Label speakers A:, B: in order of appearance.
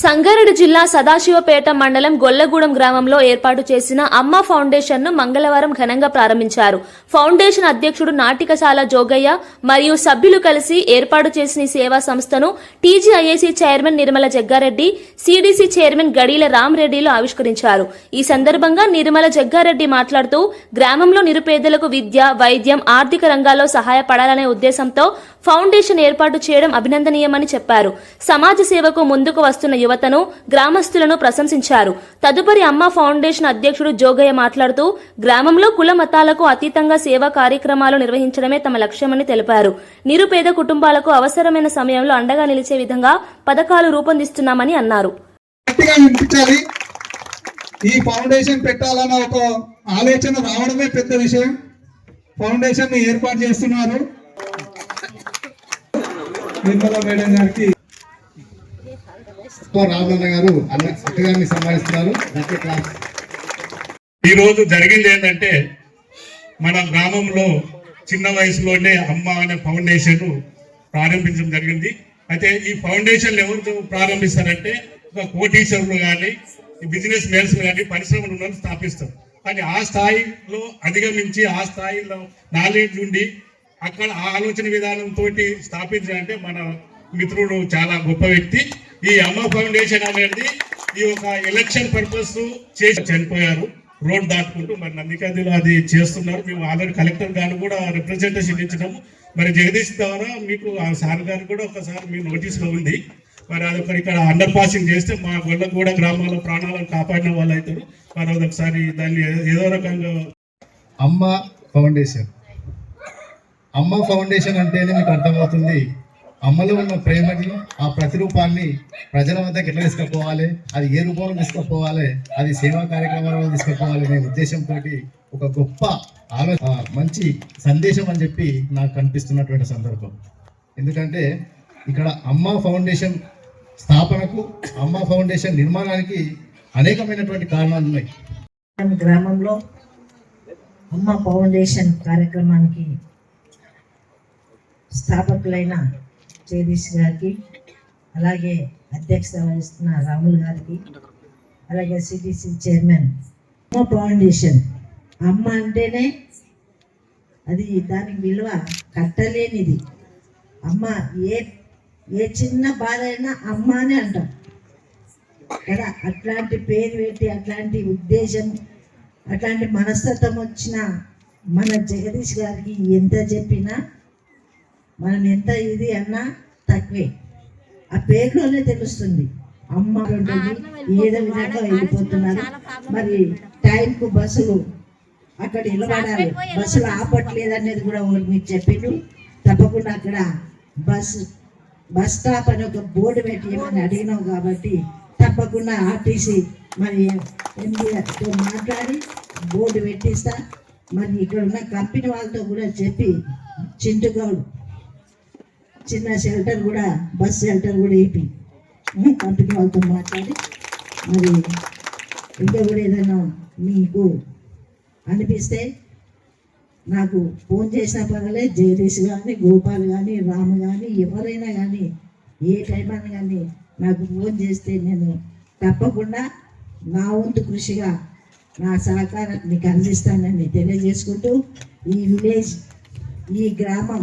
A: సంగారెడ్డి జిల్లా సదాశివపేట మండలం గొల్లగూడెం గ్రామంలో ఏర్పాటు చేసిన అమ్మ ఫౌండేషన్ను మంగళవారం ఘనంగా ప్రారంభించారు. ఫౌండేషన్ అధ్యక్షుడు నాటికశాల జోగయ్య మరియు సభ్యులు కలిసి ఏర్పాటు చేసిన సేవా సంస్థను TGIAC chairman Nirmala Jaggareddy CDC chairman Gadeela రామరెడ్డిలు ఆవిష్కరించారు. ఈ సందర్భంగా నిర్మల జగ్గారెడ్డి మాట్లాడుతూ గ్రామంలో నిరుపేదలకు విద్య వైద్యం ఆర్థిక రంగాల్లో సహాయపడాలనే ఉద్దేశంతో ఫౌండేషన్ ఏర్పాటు చేయడం అభినందనీయమని చెప్పారు. సమాజ సేవకు ముందుకు వస్తున్న యువతను గ్రామస్తులను ప్రశంసించారు. తదుపరి అమ్మ ఫౌండేషన్ అధ్యక్షుడు జోగయ్య మాట్లాడుతూ గ్రామంలో కుల మతాలకు అతీతంగా సేవా కార్యక్రమాలు నిర్వహించడమే తమ లక్ష్యమని తెలిపారు. నిరుపేద కుటుంబాలకు అవసరమైన సమయంలో అండగా నిలిచే విధంగా పథకాలు రూపొందిస్తున్నామని అన్నారు.
B: ఈ ఫౌండేషన్ పెట్టాలన్న ఒక ఆలోచన రావడమే పెద్ద విషయం. ఫౌండేషన్ ఏర్పాటు చేస్తున్నారు. నిర్మలా మేడం గారికి
C: రామన్న గారు అన్న సన్మానిస్తున్నారు
D: ఈ రోజు జరిగింది ఏంటంటే మన గ్రామంలో చిన్న వయసులోనే అమ్మ అనే ఫౌండేషన్ ప్రారంభించడం జరిగింది. అయితే ఈ ఫౌండేషన్ ఎవరు ప్రారంభిస్తారంటే ఒక కోటీశ్వరులు కానీ బిజినెస్ మ్యాన్స్ కానీ పరిశ్రమలు ఉన్న స్థాపిస్తారు. కానీ ఆ స్థాయిలో అధిగమించి ఆ స్థాయిలో నాలెడ్జ్ ఉండి అక్కడ ఆ ఆలోచన విధానంతో స్థాపించాలంటే మన మిత్రుడు చాలా గొప్ప వ్యక్తి. ఈ అమ్మ ఫౌండేషన్ అనేది ఈ ఒక ఎలక్షన్ పర్పస్ చేసి చనిపోయారు. రోడ్ దాటుకుంటూ మరి నందికాదిలో అది చేస్తున్నారు. మేము ఆల్రెడీ కలెక్టర్ గారు కూడా రిప్రజెంటేషన్ ఇచ్చినాము. మరి జగదీష్ ద్వారా మీకు ఆ సార్ గారు కూడా ఒకసారి మీ నోటీస్లో ఉంది. మరి అది ఒకటి ఇక్కడ అండర్ పాసింగ్ చేస్తే మా గొల్లగూడ గ్రామాల ప్రాణాలను కాపాడిన వాళ్ళు అవుతారు. మరి ఒకసారి దాన్ని ఏదో రకంగా
C: అమ్మ ఫౌండేషన్. అమ్మ ఫౌండేషన్ అంటేనే మీకు అర్థమవుతుంది. అమ్మలో ఉన్న ప్రేమని ఆ ప్రతిరూపాన్ని ప్రజల వద్దకు ఎట్లా తీసుకుపోవాలి? అది ఏ రూపంలో తీసుకుపోవాలి? అది సేవా కార్యక్రమాలలో తీసుకుపోవాలి అనే ఉద్దేశంతో ఒక గొప్ప ఆలో మంచి సందేశం అని చెప్పి నాకు కనిపిస్తున్నటువంటి సందర్భం. ఎందుకంటే ఇక్కడ అమ్మ ఫౌండేషన్ స్థాపనకు అమ్మ ఫౌండేషన్ నిర్మాణానికి అనేకమైనటువంటి కారణాలు ఉన్నాయి.
E: గ్రామంలో అమ్మ ఫౌండేషన్ కార్యక్రమానికి స్థాపకులైన జగదీష్ గారికి అలాగే అధ్యక్షత వహిస్తున్న రాముల్ గారికి అలాగే సిటిసి చైర్మన్ అమ్మ ఫౌండేషన్. అమ్మ అంటేనే అది దానికి విలువ కట్టలేనిది. అమ్మ ఏ ఏ చిన్న బాధ అయినా అమ్మ అని అంటాం. కదా అట్లాంటి పేరు పెట్టి అట్లాంటి ఉద్దేశం అట్లాంటి మనస్తత్వం వచ్చిన మన జగదీష్ గారికి ఎంత చెప్పినా మనం ఎంత ఇది అన్నా తక్కువే. ఆ పేరులోనే తెలుస్తుంది. అమ్మ ఏదో విధంగా వెళ్ళిపోతున్నారు. మరి టైంకు బస్సులు అక్కడ నిలబడాలి. బస్సులు ఆపట్లేదు అనేది కూడా ఒకటి మీకు చెప్పిండు తప్పకుండా అక్కడ బస్సు బస్ స్టాప్ అని ఒక బోర్డు పెట్టి ఏమని అడిగినావు కాబట్టి తప్పకుండా ఆర్టీసీ మరి ఎంబీఆర్తో మాట్లాడి బోర్డు పెట్టిస్తా. మరి ఇక్కడ ఉన్న కంపెనీ వాళ్ళతో కూడా చెప్పి చింటు గౌడ్ చిన్న షెల్టర్ కూడా బస్ షెల్టర్ కూడా వేపి కంపెనీ వాళ్ళతో మాట్లాడి మరి ఇంకా కూడా ఏదైనా మీకు అనిపిస్తే నాకు ఫోన్ చేసిన పగలే జగదీష్ కానీ గోపాల్ కానీ రాము కానీ ఎవరైనా కానీ ఏ టైం అని కానీ నాకు ఫోన్ చేస్తే నేను తప్పకుండా నా వంతు కృషిగా నా సహకారం మీకు అందిస్తానని తెలియజేసుకుంటూ ఈ విలేజ్ ఈ గ్రామం